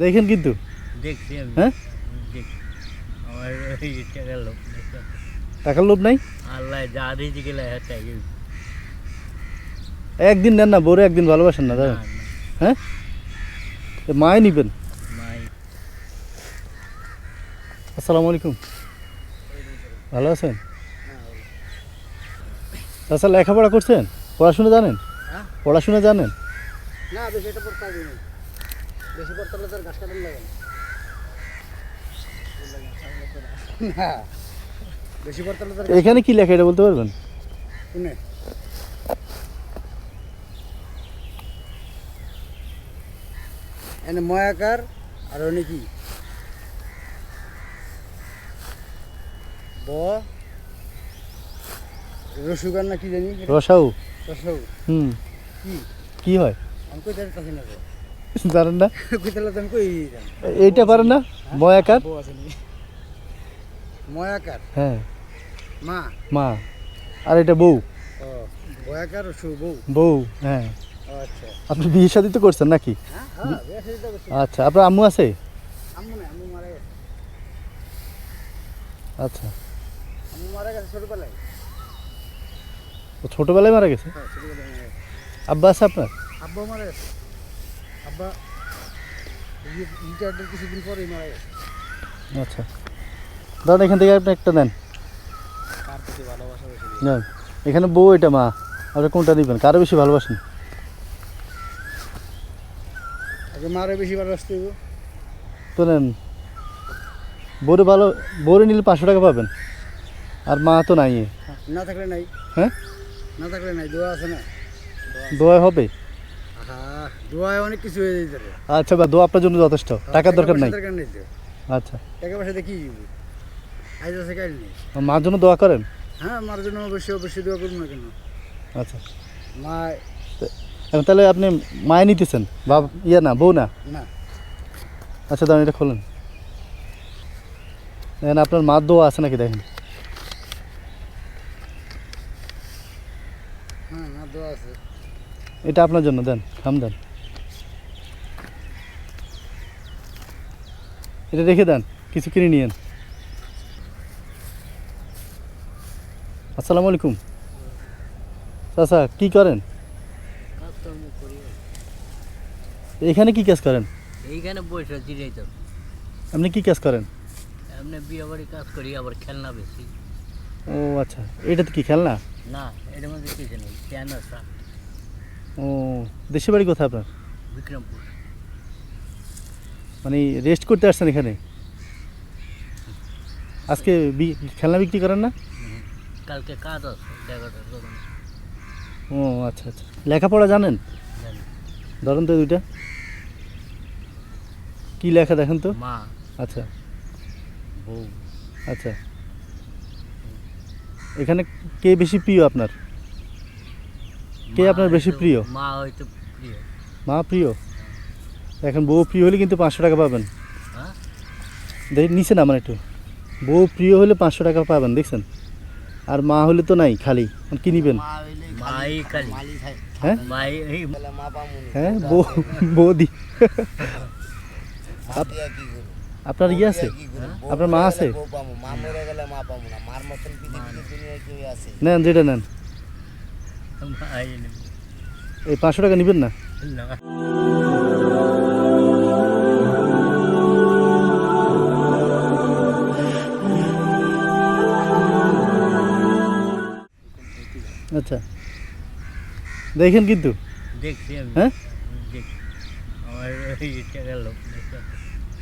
দেখেন কিন্তু। দেখছি আমি। হ্যাঁ? আমার টাকার লোভ নাই। আল্লাহ যা একদিন নেন না বড় একদিন ভালোবাসেন না দাদা। হ্যাঁ? মায় নিবেন। মাই আসসালামু আলাইকুম। ভালো আছেন? আচ্ছা লেখাপড়া করছেন? পড়াশোনা জানেন? হ্যাঁ? পড়াশোনা জানেন? না বেশি পড়তে তোর গাছ কাটার লাগে না। বেশি পড়তে তোর এখানে কি লেখা এটা বলতে পারবেন? শুনে। এনে ময়াকার আর ওনে কি? ব। রসুগার না কি জানি? রসাউ। রসাউ। হুম। কি? কি হয়? আমি কই কাছে না জানেন না? এইটা পারেন না? ময়াকার? ময়াকার? হ্যাঁ। মা? মা। আর এটা বউ? বয়াকার বউ? বউ হ্যাঁ। আচ্ছা। আপনি বিয়ে শাদি তো করছেন নাকি? হ্যাঁ হ্যাঁ। আচ্ছা আপনার আম্মু আছে? আচ্ছা। আম্মু মারা ছোটবেলায়। মারা গেছে? হ্যাঁ ছোটবেলায় মারা গেছে। আব্বা আছে আপনার? আব্বা মারা গেছে। আব্বা রিটায়ার্ডের কিছুদিন পরেই মারা গেছে। আচ্ছা। ধরেন এখান থেকে আপনি একটা প্রতি ভালোবাসা বেশি এখানে বউ এটা মা। আপনি কোনটা নেবেন কারও বেশি ভালোবাসেন? আগে মারে বেশি ভালোবাসতে তো নেন বউরে ভালো বউরে নিলে পাঁচশো টাকা পাবেন। আর মা তো নাই। না থাকলে নাই। হ্যাঁ? না থাকলে নাই দোয়া আছে না? দোয়া হবে? দোয়ায় অনেক কিছু হয়ে যেতে আচ্ছা বা দোয়া আপনার জন্য যথেষ্ট। টাকার দরকার নাই? আচ্ছা। টাকা পয়সা দিয়ে কি আজ আছে কাল নেই। মার জন্য দোয়া করেন? হ্যাঁ মার জন্য অবশ্যই অবশ্যই দোয়া করব না কেন? আচ্ছা। মা তাহলে আপনি মায়ে নিতেছেন? বাপ ইয়ে না বউ না? না। আচ্ছা দাঁড়ান এটা খোলেন। দেখেন আপনার মার দোয়া আছে নাকি দেখেন হ্যাঁ মার দোয়া আছে এটা আপনার জন্য দেন খাম দেন। এটা রেখে দেন কিছু কিনে নিয়েন। আসসালামু আলাইকুম। চাচা কি করেন? এখানে কি কাজ করেন? এইখানে বসে জিরাই আপনি কি কাজ করেন? এমনি বিয়ে বাড়ি কাজ করি আবার খেলনা বেশি। ও আচ্ছা। এটা তো কি খেলনা? না এটার মধ্যে কিছু নেই কেন ও দেশে বাড়ি কোথায় আপনার? বিক্রমপুর। মানে রেস্ট করতে আসছেন এখানে? আজকে খেলনা বিক্রি করেন না? কালকে কাজ আছে ও আচ্ছা আচ্ছা। লেখাপড়া জানেন? জানি। ধরেন তো দুইটা। কি লেখা দেখেন তো? মা। আচ্ছা। বউ। আচ্ছা। এখানে কে বেশি প্রিয় আপনার? কে আপনার বেশি প্রিয়? মা হয়তো প্রিয়। মা প্রিয়? এখন বউ প্রিয় হলে কিন্তু পাঁচশো টাকা পাবেন। হ্যাঁ? দেখ নিচে নামান একটু। বউ প্রিয় হলে পাঁচশো টাকা পাবেন দেখছেন? আর মা হলে তো নাই খালি। কি নিবেন? হ্যাঁ? হ্যাঁ। বউ বৌদি। আপনার ইয়ে আছে? আপনার মা আছে? মা মরে গেলে মা পামু না। মার মতন পৃথিবীতে দুনিয়ায় কেউ আছে। নেন যেটা নেন। এই পাঁচশো টাকা নেবেন না? না। আচ্ছা। দেখেন কিন্তু। দেখছি আমি। হ্যাঁ? আমার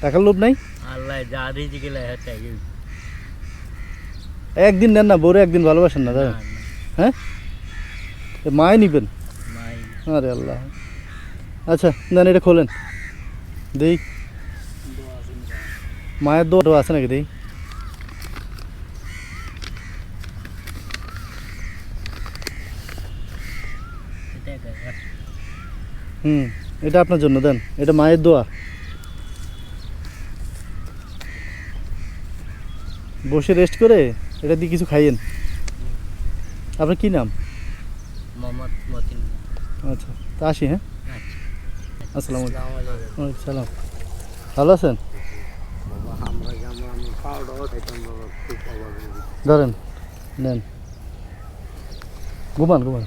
টাকার লোভ নাই। আল্লাহ যা হ্যাঁ একদিন নেন না বড় একদিন ভালোবাসেন না দাদা। হ্যাঁ? মায় নিবেন? আরে আল্লাহ। আচ্ছা নেন এটা খোলেন। দেই। মায়ের দোয়া আছে নাকি দেই? হুম এটা আপনার জন্য দেন। এটা মায়ের দোয়া। বসে রেস্ট করে এটা দিয়ে কিছু খাইয়েন। আপনার কি নাম? মোহাম্মদ মতিন আচ্ছা তা আসি হ্যাঁ? আচ্ছা। আসসালামু আলাইকুম। ওয়ালাইকুম সালাম। ভালো আছেন? বাবা আমরা আমরা আমি পাউডার খাইতাম বাবা খুব অভাব ধরেন নেন। ঘুমান ঘুমান।